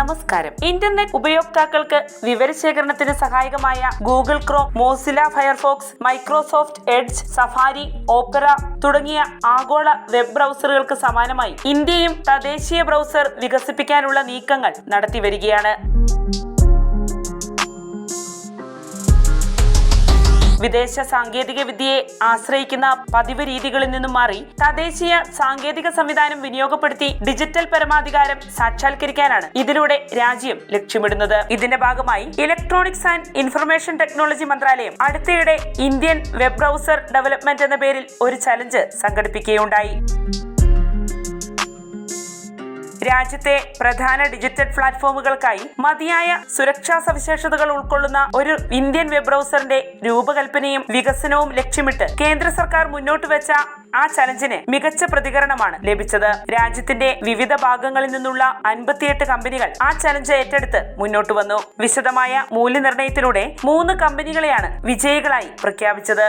നമസ്കാരം. ഇന്റർനെറ്റ് ഉപയോക്താക്കൾക്ക് വിവരശേഖരണത്തിന് സഹായകമായ Google Chrome Mozilla Firefox Microsoft Edge Safari Opera തുടങ്ങിയ ആഗോള വെബ് ബ്രൗസറുകൾക്ക് സമാനമായി ഇന്ത്യയും തദ്ദേശീയ ബ്രൗസർ വികസിപ്പിക്കാനുള്ള നീക്കങ്ങൾ നടത്തിവരികയാണ്. വിദേശ സാങ്കേതിക വിദ്യയെ ആശ്രയിക്കുന്ന പതിവ് രീതികളിൽ നിന്നും മാറി തദ്ദേശീയ സാങ്കേതിക സംവിധാനം വിനിയോഗപ്പെടുത്തി ഡിജിറ്റൽ പരമാധികാരം സാക്ഷാത്കരിക്കാനാണ് ഇതിലൂടെ രാജ്യം ലക്ഷ്യമിടുന്നത്. ഇതിന്റെ ഭാഗമായി ഇലക്ട്രോണിക്സ് ആൻഡ് ഇൻഫർമേഷൻ ടെക്നോളജി മന്ത്രാലയം അടുത്തിടെ ഇന്ത്യൻ വെബ് ബ്രൗസർ ഡെവലപ്മെന്റ് എന്ന പേരിൽ ഒരു ചലഞ്ച് സംഘടിപ്പിക്കുകയുണ്ടായി. രാജ്യത്തെ പ്രധാന ഡിജിറ്റൽ പ്ലാറ്റ്ഫോമുകൾക്കായി മതിയായ സുരക്ഷാ സവിശേഷതകൾ ഉൾക്കൊള്ളുന്ന ഒരു ഇന്ത്യൻ വെബ് ബ്രൗസറിന്റെ രൂപകൽപ്പനയും വികസനവും ലക്ഷ്യമിട്ട് കേന്ദ്ര സർക്കാർ മുന്നോട്ട് വെച്ച ആ ചലഞ്ചിന് മികച്ച പ്രതികരണമാണ് ലഭിച്ചത്. രാജ്യത്തിന്റെ വിവിധ ഭാഗങ്ങളിൽ നിന്നുള്ള അൻപത്തിയെട്ട് കമ്പനികൾ ആ ചലഞ്ച് ഏറ്റെടുത്ത് മുന്നോട്ട് വന്നു. വിശദമായ മൂല്യനിർണയത്തിലൂടെ മൂന്ന് കമ്പനികളെയാണ് വിജയികളായി പ്രഖ്യാപിച്ചത്.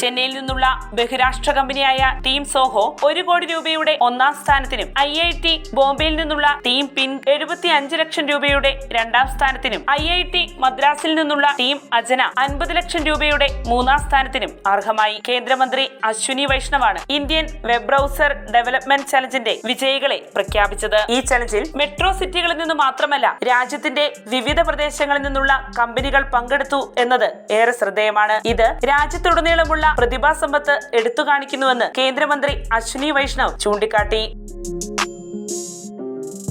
ചെന്നൈയിൽ നിന്നുള്ള ബഹുരാഷ്ട്ര കമ്പനിയായ ടീം സോഹോ ഒരു കോടി രൂപയുടെ ഒന്നാം സ്ഥാനത്തിനും ഐ ഐ ടി ബോംബെയിൽ നിന്നുള്ള ടീം പിൻ എഴുപത്തി അഞ്ച് ലക്ഷം രൂപയുടെ രണ്ടാം സ്ഥാനത്തിനും ഐ ഐ ടി മദ്രാസിൽ നിന്നുള്ള ടീം അജന അൻപത് ലക്ഷം രൂപയുടെ മൂന്നാം സ്ഥാനത്തിനും അർഹമായി. കേന്ദ്രമന്ത്രി അശ്വിനി വൈഷ്ണവാണ് ഇന്ത്യൻ വെബ് ബ്രൗസർ ഡെവലപ്മെന്റ് ചലഞ്ചിന്റെ വിജയികളെ പ്രഖ്യാപിച്ചത്. ഈ ചലഞ്ചിൽ മെട്രോ സിറ്റികളിൽ നിന്ന് മാത്രമല്ല രാജ്യത്തിന്റെ വിവിധ പ്രദേശങ്ങളിൽ നിന്നുള്ള കമ്പനികൾ പങ്കെടുത്തു എന്നത് ഏറെ ശ്രദ്ധേയമാണ്. ഇത് രാജ്യത്തുടനീളമുള്ള പ്രതിഭാസമ്പത്ത് എടുത്തു കാണിക്കുന്നുവെന്ന് കേന്ദ്രമന്ത്രി അശ്വിനി വൈഷ്ണവ് ചൂണ്ടിക്കാട്ടി.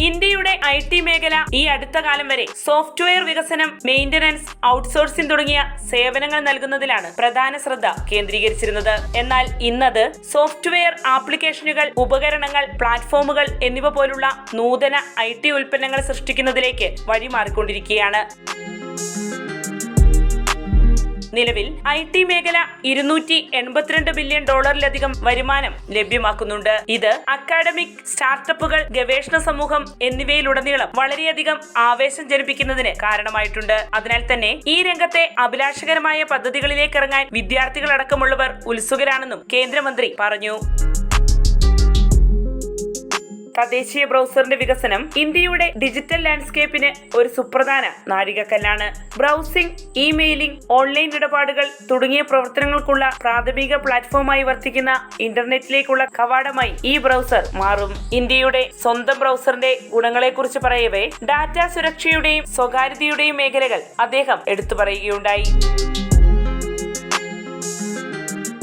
ഇന്ത്യയുടെ ഐ ടി മേഖല ഈ അടുത്ത കാലം വരെ സോഫ്റ്റ്വെയർ വികസനം മെയിന്റനൻസ് ഔട്ട്സോഴ്സിംഗ് തുടങ്ങിയ സേവനങ്ങൾ നൽകുന്നതിലാണ് പ്രധാന ശ്രദ്ധ കേന്ദ്രീകരിച്ചിരുന്നത്. എന്നാൽ ഇന്നത് സോഫ്റ്റ്വെയർ ആപ്ലിക്കേഷനുകൾ ഉപകരണങ്ങൾ പ്ലാറ്റ്ഫോമുകൾ എന്നിവ പോലുള്ള നൂതന ഐ ടി ഉൽപ്പന്നങ്ങൾ സൃഷ്ടിക്കുന്നതിലേക്ക് വഴിമാറിക്കൊണ്ടിരിക്കുകയാണ്. നിലവിൽ ഐ ടി മേഖല ഇരുന്നൂറ്റി എൺപത്തിരണ്ട് ബില്യൺ ഡോളറിലധികം വരുമാനം ലഭ്യമാക്കുന്നുണ്ട്. ഇത് അക്കാഡമിക് സ്റ്റാർട്ടപ്പുകൾ ഗവേഷണ സമൂഹം എന്നിവയിലുടനീളം വളരെയധികം ആവേശം ജനിപ്പിക്കുന്നതിന് കാരണമായിട്ടുണ്ട്. അതിനാൽ തന്നെ ഈ രംഗത്തെ അഭിലാഷകരമായ പദ്ധതികളിലേക്ക് ഇറങ്ങാൻ വിദ്യാർത്ഥികളടക്കമുള്ളവർ ഉത്സുകരാണെന്നും കേന്ദ്രമന്ത്രി പറഞ്ഞു. തദ്ദേശീയ ബ്രൗസറിന്റെ വികസനം ഇന്ത്യയുടെ ഡിജിറ്റൽ ലാൻഡ്സ്കേപ്പിന് ഒരു സുപ്രധാന നാഴികക്കല്ലാണ്. ബ്രൗസിംഗ് ഇമെയിലിംഗ് ഓൺലൈൻ ഇടപാടുകൾ തുടങ്ങിയ പ്രവർത്തനങ്ങൾക്കുള്ള പ്രാഥമിക പ്ലാറ്റ്ഫോമായി വർത്തിക്കുന്ന ഇന്റർനെറ്റിലേക്കുള്ള കവാടമായി ഈ ബ്രൗസർ മാറും. ഇന്ത്യയുടെ സ്വന്തം ബ്രൗസറിന്റെ ഗുണങ്ങളെക്കുറിച്ച് പറയവേ ഡാറ്റ സുരക്ഷയുടെയും സ്വകാര്യതയുടെയും മേഖലകൾ അദ്ദേഹം എടുത്തു പറയുകയുണ്ടായി.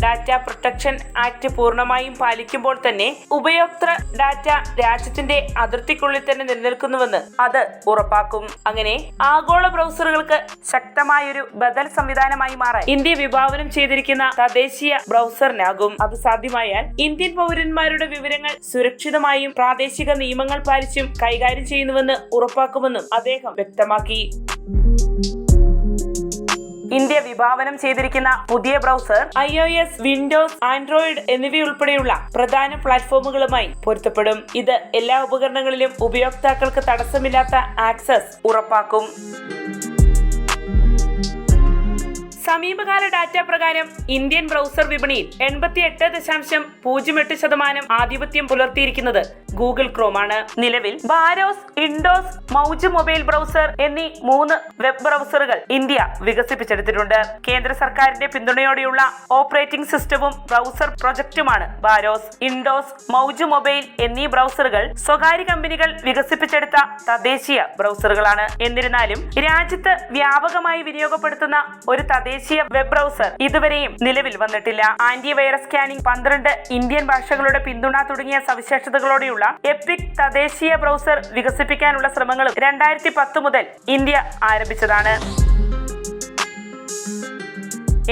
ഡാറ്റ പ്രൊട്ടക്ഷൻ ആക്ട് പൂർണമായും പാലിക്കുമ്പോൾ തന്നെ ഉപയോക്തൃ ഡാറ്റ രാജ്യത്തിന്റെ അതിർത്തിക്കുള്ളിൽ തന്നെ നിലനിൽക്കുന്നുവെന്ന് അത് ഉറപ്പാക്കും. അങ്ങനെ ആഗോള ബ്രൗസറുകൾക്ക് ശക്തമായൊരു ബദൽ സംവിധാനമായി മാറാൻ ഇന്ത്യ വിഭാവനം ചെയ്തിരിക്കുന്ന തദ്ദേശീയ ബ്രൗസറിനാകും. അത് സാധ്യമായാൽ ഇന്ത്യൻ പൗരന്മാരുടെ വിവരങ്ങൾ സുരക്ഷിതമായും പ്രാദേശിക നിയമങ്ങൾ പാലിച്ചും കൈകാര്യം ചെയ്യുന്നുവെന്ന് ഉറപ്പാക്കുമെന്നും അദ്ദേഹം വ്യക്തമാക്കി. ഇന്ത്യ വിഭാവനം ചെയ്തിരിക്കുന്ന പുതിയ browser I O S Windows Android എന്നിവയുൾപ്പെടെയുള്ള പ്രധാന പ്ലാറ്റ്ഫോമുകളുമായി പൊരുത്തപ്പെടും. ഇത് എല്ലാ ഉപകരണങ്ങളിലും ഉപയോക്താക്കൾക്ക് തടസ്സമില്ലാത്ത ആക്സസ് ഉറപ്പാക്കും. സമീപകാല ഡാറ്റ പ്രകാരം ഇന്ത്യൻ ബ്രൗസർ വിപണിയിൽ എൺപത്തി എട്ട് ദശാംശം പൂജ്യം എട്ട് ശതമാനം ആധിപത്യം പുലർത്തിയിരിക്കുന്നത് ഗൂഗിൾ ക്രോം ആണ്. നിലവിൽ ബാരോസ് ഇൻഡോസ് മൗജ് മൊബൈൽ ബ്രൗസർ എന്നീ മൂന്ന് വെബ് ബ്രൗസറുകൾ ഇന്ത്യ വികസിപ്പിച്ചെടുത്തിട്ടുണ്ട്. കേന്ദ്ര സർക്കാരിന്റെ പിന്തുണയോടെയുള്ള ഓപ്പറേറ്റിംഗ് സിസ്റ്റവും ബ്രൗസർ പ്രൊജക്റ്റുമാണ് ബാരോസ് ഇൻഡോസ് മൗജ് മൊബൈൽ എന്നീ ബ്രൗസറുകൾ സ്വകാര്യ കമ്പനികൾ വികസിപ്പിച്ചെടുത്ത തദ്ദേശീയ ബ്രൗസറുകളാണ്. എന്നിരുന്നാലും രാജ്യത്ത് വ്യാപകമായി വിനിയോഗപ്പെടുത്തുന്ന ഒരു തദ്ദേശീയ വെബ് ബ്രൗസർ ഇതുവരെയും നിലവിൽ വന്നിട്ടില്ല. ആന്റി വൈറസ് സ്കാനിംഗ് പന്ത്രണ്ട് ഇന്ത്യൻ ഭാഷകളുടെ പിന്തുണ തുടങ്ങിയ സവിശേഷതകളോടെയുള്ള എപ്പിക് തദ്ദേശീയ ബ്രൗസർ വികസിപ്പിക്കാനുള്ള ശ്രമങ്ങളും രണ്ടായിരത്തി പത്ത് മുതൽ ഇന്ത്യ ആരംഭിച്ചതാണ്.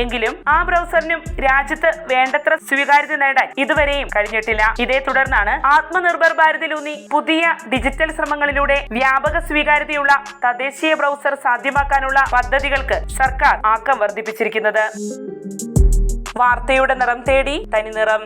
എങ്കിലും ആ ബ്രൗസറിനും രാജ്യത്ത് വേണ്ടത്ര സ്വീകാര്യത നേടാൻ ഇതുവരെയും കഴിഞ്ഞിട്ടില്ല. ഇതേ തുടർന്നാണ് ആത്മനിർഭർ ഭാരതിലൂന്നി പുതിയ ഡിജിറ്റൽ ശ്രമങ്ങളിലൂടെ വ്യാപക സ്വീകാര്യതയുള്ള തദ്ദേശീയ ബ്രൗസർ സാധ്യമാക്കാനുള്ള പദ്ധതികൾക്ക് സർക്കാർ ആക്കം വർദ്ധിപ്പിച്ചിരിക്കുന്നത്. വാർത്തയുടെ നിറം തേടി തനി നിറം